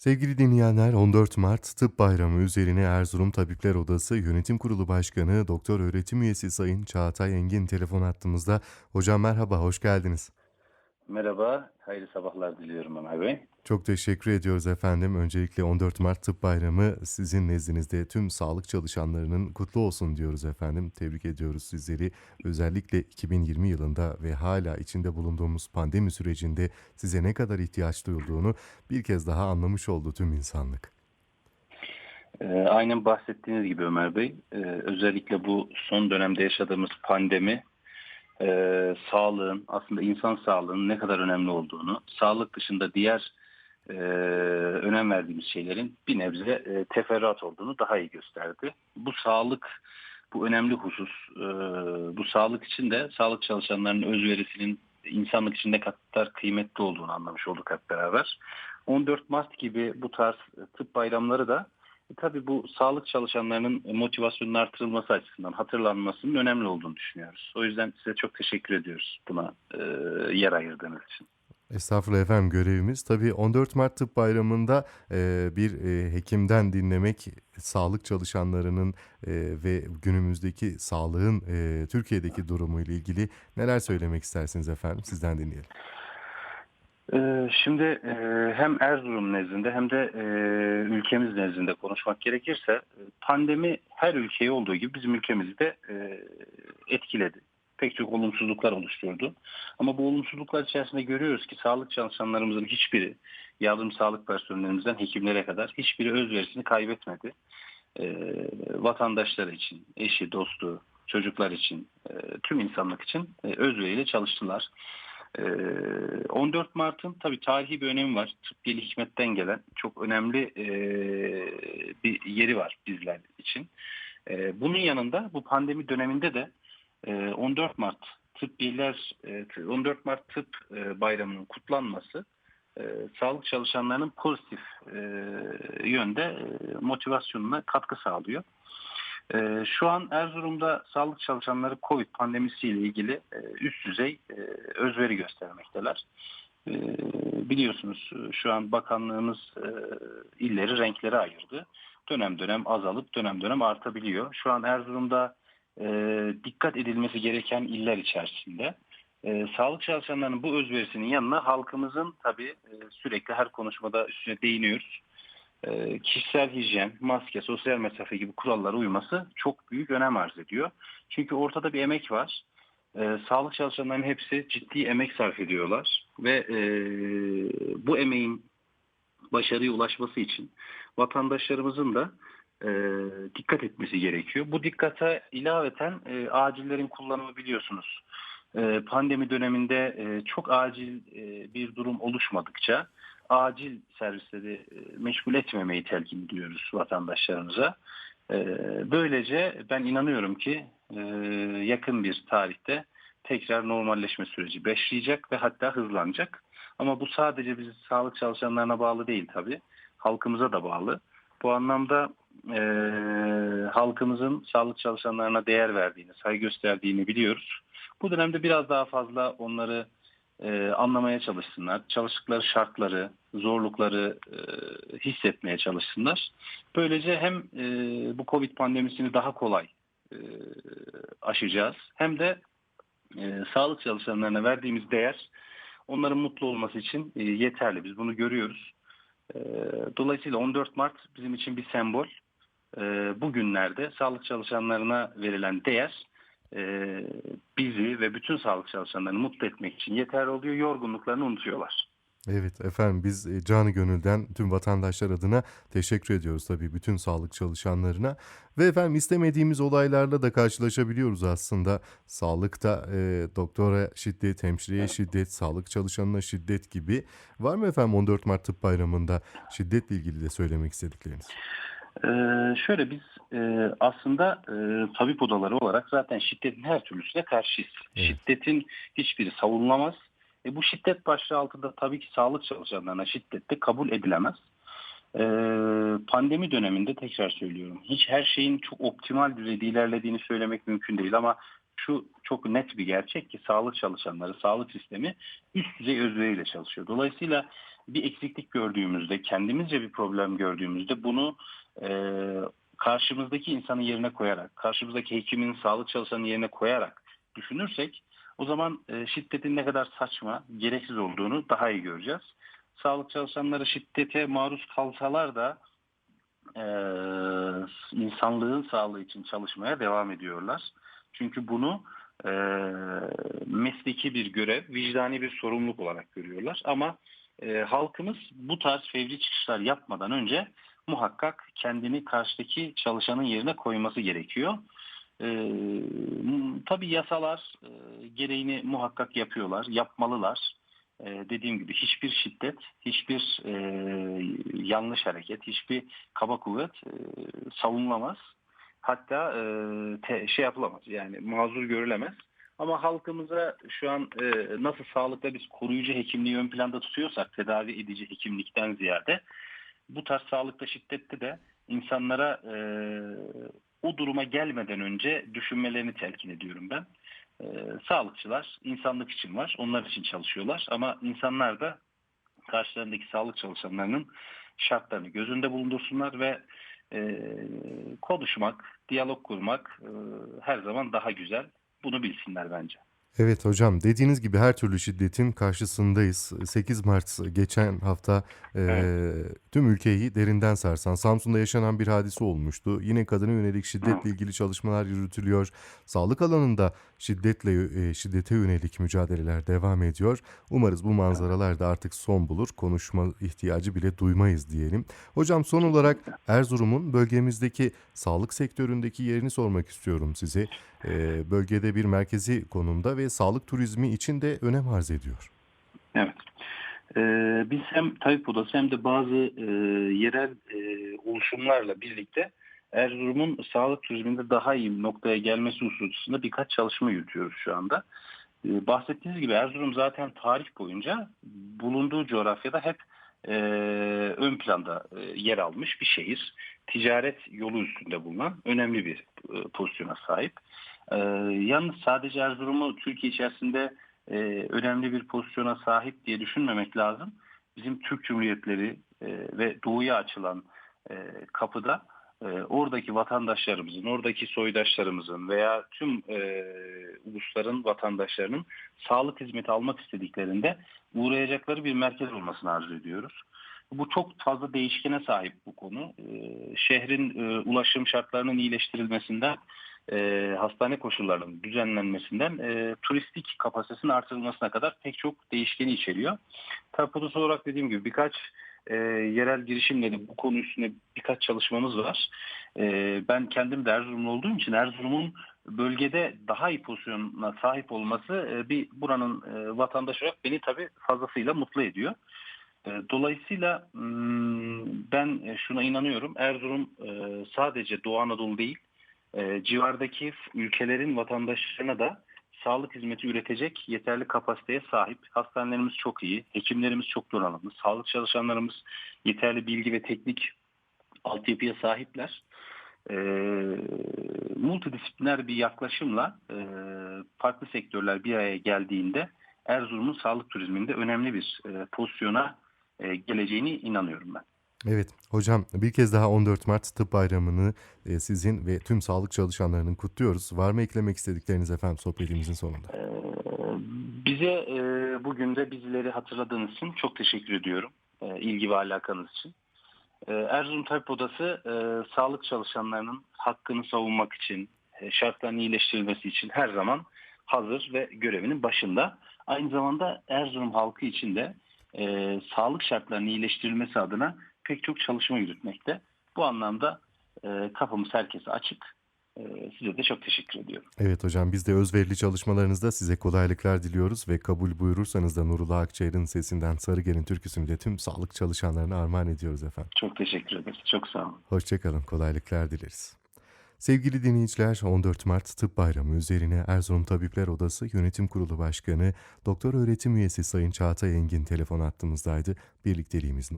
Sevgili dinleyenler 14 Mart Tıp Bayramı üzerine Erzurum Tabipler Odası Yönetim Kurulu Başkanı Doktor Öğretim Üyesi Sayın Çağatay Engin telefon attığımızda. Hocam merhaba, hoş geldiniz. Merhaba, hayırlı sabahlar diliyorum Ömer Bey. Çok teşekkür ediyoruz efendim. Öncelikle 14 Mart Tıp Bayramı sizin nezdinizde tüm sağlık çalışanlarının kutlu olsun diyoruz efendim. Tebrik ediyoruz sizleri. Özellikle 2020 yılında ve hala içinde bulunduğumuz pandemi sürecinde size ne kadar ihtiyaç duyulduğunu bir kez daha anlamış oldu tüm insanlık. Ee, aynen bahsettiğiniz gibi Ömer Bey, e, özellikle bu son dönemde yaşadığımız pandemi e, sağlığın, aslında insan sağlığının ne kadar önemli olduğunu, sağlık dışında diğer e, önem verdiğimiz şeylerin bir nebze e, teferruat olduğunu daha iyi gösterdi. Bu sağlık, bu önemli husus, e, bu sağlık için de sağlık çalışanlarının özverisinin insanlık için ne kadar kıymetli olduğunu anlamış olduk hep beraber. 14 Mart gibi bu tarz tıp bayramları da tabii bu sağlık çalışanlarının motivasyonunun artırılması açısından hatırlanmasının önemli olduğunu düşünüyoruz. O yüzden size çok teşekkür ediyoruz buna e, yer ayırdığınız için. Estağfurullah efendim görevimiz. Tabii 14 Mart Tıp Bayramı'nda e, bir e, hekimden dinlemek sağlık çalışanlarının e, ve günümüzdeki sağlığın e, Türkiye'deki durumu ile ilgili neler söylemek istersiniz efendim? Sizden dinleyelim. Ee, Şimdi e, hem Erzurum nezdinde hem de e, ülkemiz nezdinde konuşmak gerekirse pandemi her ülkeyi olduğu gibi bizim ülkemizi de e, etkiledi. Pek çok olumsuzluklar oluşturdu. Ama bu olumsuzluklar içerisinde görüyoruz ki sağlık çalışanlarımızın hiçbiri, yardım sağlık personelimizden hekimlere kadar hiçbiri özverisini kaybetmedi. Vatandaşları için, eşi, dostu, çocuklar için, tüm insanlık için özveriyle çalıştılar. 14 Ee, Mart'ın tabii tarihi bir önemi var. Tıbbiyeli hikmetten gelen çok önemli e, bir yeri var bizler için. E, bunun yanında bu pandemi döneminde de e, 14 Mart Tıbbiyeler e, 14 Mart Tıp e, Bayramı'nın kutlanması e, sağlık çalışanlarının pozitif e, yönde e, motivasyonuna katkı sağlıyor. Ee, şu an Erzurum'da sağlık çalışanları Covid pandemisiyle ilgili e, üst düzey e, özveri göstermekteler. Ee, biliyorsunuz şu an bakanlığımız e, illeri renklere ayırdı. Dönem dönem azalıp dönem dönem artabiliyor. Şu an Erzurum'da dikkat edilmesi gereken iller içerisinde. sağlık çalışanlarının bu özverisinin yanına halkımızın tabii sürekli her konuşmada üstüne değiniyoruz e, kişisel hijyen, maske, sosyal mesafe gibi kurallara uyması çok büyük önem arz ediyor. Çünkü ortada bir emek var. E, sağlık çalışanlarının hepsi ciddi emek sarf ediyorlar ve e, bu emeğin başarıya ulaşması için vatandaşlarımızın da e, dikkat etmesi gerekiyor. Bu dikkate ilaveten e, acillerin kullanımı biliyorsunuz. E, pandemi döneminde e, çok acil e, bir durum oluşmadıkça acil servisleri e, meşgul etmemeyi telkin ediyoruz vatandaşlarımıza. E, böylece ben inanıyorum ki e, yakın bir tarihte tekrar normalleşme süreci başlayacak ve hatta hızlanacak. Ama bu sadece biz sağlık çalışanlarına bağlı değil tabii. Halkımıza da bağlı. Bu anlamda e, halkımızın sağlık çalışanlarına değer verdiğini, saygı gösterdiğini biliyoruz. Bu dönemde biraz daha fazla onları e, anlamaya çalışsınlar. Çalıştıkları şartları, zorlukları e, hissetmeye çalışsınlar. Böylece hem e, bu Covid pandemisini daha kolay e, aşacağız hem de e, sağlık çalışanlarına verdiğimiz değer onların mutlu olması için e, yeterli. Biz bunu görüyoruz. E, dolayısıyla 14 Mart bizim için bir sembol. E, bugünlerde sağlık çalışanlarına verilen değer bizi ve bütün sağlık çalışanlarını mutlu etmek için yeterli oluyor. Yorgunluklarını unutuyorlar. Evet efendim biz e, canı gönülden tüm vatandaşlar adına teşekkür ediyoruz tabii bütün sağlık çalışanlarına. Ve efendim istemediğimiz olaylarla da karşılaşabiliyoruz aslında. Sağlıkta e, doktora şiddet, hemşireye şiddet, sağlık çalışanına şiddet gibi. Var mı efendim 14 Mart Tıp Bayramı'nda şiddetle ilgili de söylemek istedikleriniz? Ee, şöyle biz e, aslında e, tabip odaları olarak zaten şiddetin her türlüsüne karşıyız. Evet. Şiddetin hiçbiri savunulmaz. E, bu şiddet başlığı altında tabii ki sağlık çalışanlarına şiddet de kabul edilemez. E, pandemi döneminde tekrar söylüyorum. Hiç her şeyin çok optimal düzeyde ilerlediğini söylemek mümkün değil ama şu çok net bir gerçek ki sağlık çalışanları, sağlık sistemi üst düzey özveriyle çalışıyor. Dolayısıyla bir eksiklik gördüğümüzde, kendimizce bir problem gördüğümüzde bunu e, karşımızdaki insanın yerine koyarak, karşımızdaki hekimin, sağlık çalışanının yerine koyarak düşünürsek o zaman e, şiddetin ne kadar saçma, gereksiz olduğunu daha iyi göreceğiz. Sağlık çalışanları şiddete maruz kalsalar da e, insanlığın sağlığı için çalışmaya devam ediyorlar. Çünkü bunu e, mesleki bir görev, vicdani bir sorumluluk olarak görüyorlar. Ama e, halkımız bu tarz fevri çıkışlar yapmadan önce muhakkak kendini karşıdaki çalışanın yerine koyması gerekiyor. E, tabii yasalar e, gereğini muhakkak yapıyorlar, yapmalılar. E, dediğim gibi hiçbir şiddet, hiçbir e, yanlış hareket, hiçbir kaba kuvvet e, savunulamaz. Hatta e, te, şey yapılamaz yani mazur görülemez. Ama halkımıza şu an e, nasıl sağlıkta biz koruyucu hekimliği ön planda tutuyorsak tedavi edici hekimlikten ziyade bu tarz sağlıkta şiddette de insanlara e, o duruma gelmeden önce düşünmelerini telkin ediyorum ben. E, sağlıkçılar insanlık için var, onlar için çalışıyorlar ama insanlar da karşılarındaki sağlık çalışanlarının şartlarını gözünde bulundursunlar ve e, konuşmak, diyalog kurmak e, her zaman daha güzel. Bunu bilsinler bence. Evet hocam dediğiniz gibi her türlü şiddetin karşısındayız. 8 Mart geçen hafta e, Evet. tüm ülkeyi derinden sarsan Samsun'da yaşanan bir hadise olmuştu. Yine kadına yönelik şiddetle ilgili çalışmalar yürütülüyor. Sağlık alanında şiddetle e, şiddete yönelik mücadeleler devam ediyor. Umarız bu manzaralar da artık son bulur. Konuşma ihtiyacı bile duymayız diyelim. Hocam son olarak Erzurum'un bölgemizdeki sağlık sektöründeki yerini sormak istiyorum size. E, bölgede bir merkezi konumda ve sağlık turizmi için de önem arz ediyor. Evet. Ee, biz hem tabip odası hem de bazı e, yerel e, oluşumlarla birlikte Erzurum'un sağlık turizminde daha iyi noktaya gelmesi hususunda birkaç çalışma yürütüyoruz şu anda. Ee, bahsettiğiniz gibi Erzurum zaten tarih boyunca bulunduğu coğrafyada hep e, ön planda e, yer almış bir şehir. Ticaret yolu üstünde bulunan önemli bir e, pozisyona sahip. E, yalnız sadece Erzurum'u Türkiye içerisinde e, önemli bir pozisyona sahip diye düşünmemek lazım. Bizim Türk Cumhuriyetleri e, ve doğuya açılan e, kapıda e, oradaki vatandaşlarımızın, oradaki soydaşlarımızın veya tüm e, ulusların vatandaşlarının sağlık hizmeti almak istediklerinde uğrayacakları bir merkez olmasını arzu ediyoruz. Bu çok fazla değişkene sahip bu konu. E, şehrin e, ulaşım şartlarının iyileştirilmesinden e, hastane koşullarının düzenlenmesinden e, turistik kapasitesinin artırılmasına kadar pek çok değişkeni içeriyor. Tabi olarak dediğim gibi birkaç e, yerel girişimleri bu konu üstüne birkaç çalışmamız var. E, ben kendim de Erzurumlu olduğum için Erzurum'un bölgede daha iyi pozisyona sahip olması e, bir buranın e, vatandaşı olarak beni tabii fazlasıyla mutlu ediyor. E, Dolayısıyla hmm, ben şuna inanıyorum. Erzurum e, sadece Doğu Anadolu değil, e, civardaki ülkelerin vatandaşlarına da sağlık hizmeti üretecek yeterli kapasiteye sahip. Hastanelerimiz çok iyi, hekimlerimiz çok donanımlı, sağlık çalışanlarımız yeterli bilgi ve teknik altyapıya sahipler. E, multidisipliner bir yaklaşımla e, farklı sektörler bir araya geldiğinde Erzurum'un sağlık turizminde önemli bir e, pozisyona e, geleceğini inanıyorum ben. Evet hocam bir kez daha 14 Mart Tıp Bayramı'nı e, sizin ve tüm sağlık çalışanlarının kutluyoruz. Var mı eklemek istedikleriniz efendim sohbetimizin sonunda? Ee, Bize e, bugün de bizleri hatırladığınız için çok teşekkür ediyorum. E, ilgi ve alakanız için. E, Erzurum Tabip Odası e, sağlık çalışanlarının hakkını savunmak için, e, şartların iyileştirilmesi için her zaman hazır ve görevinin başında. Aynı zamanda Erzurum halkı için de e, sağlık şartlarının iyileştirilmesi adına pek çok çalışma yürütmekte. Bu anlamda e, kapımız herkese açık. E, size de çok teşekkür ediyorum. Evet hocam biz de özverili çalışmalarınızda size kolaylıklar diliyoruz ve kabul buyurursanız da Nurullah Akçayır'ın sesinden Sarıgel'in türküsünü de tüm sağlık çalışanlarına armağan ediyoruz efendim. Çok teşekkür ederiz. Çok sağ olun. Hoşçakalın, kolaylıklar dileriz. Sevgili dinleyiciler, 14 Mart Tıp Bayramı üzerine Erzurum Tabipler Odası Yönetim Kurulu Başkanı, Doktor Öğretim Üyesi Sayın Çağatay Engin telefon attığımızdaydı. Birlikteliğimiz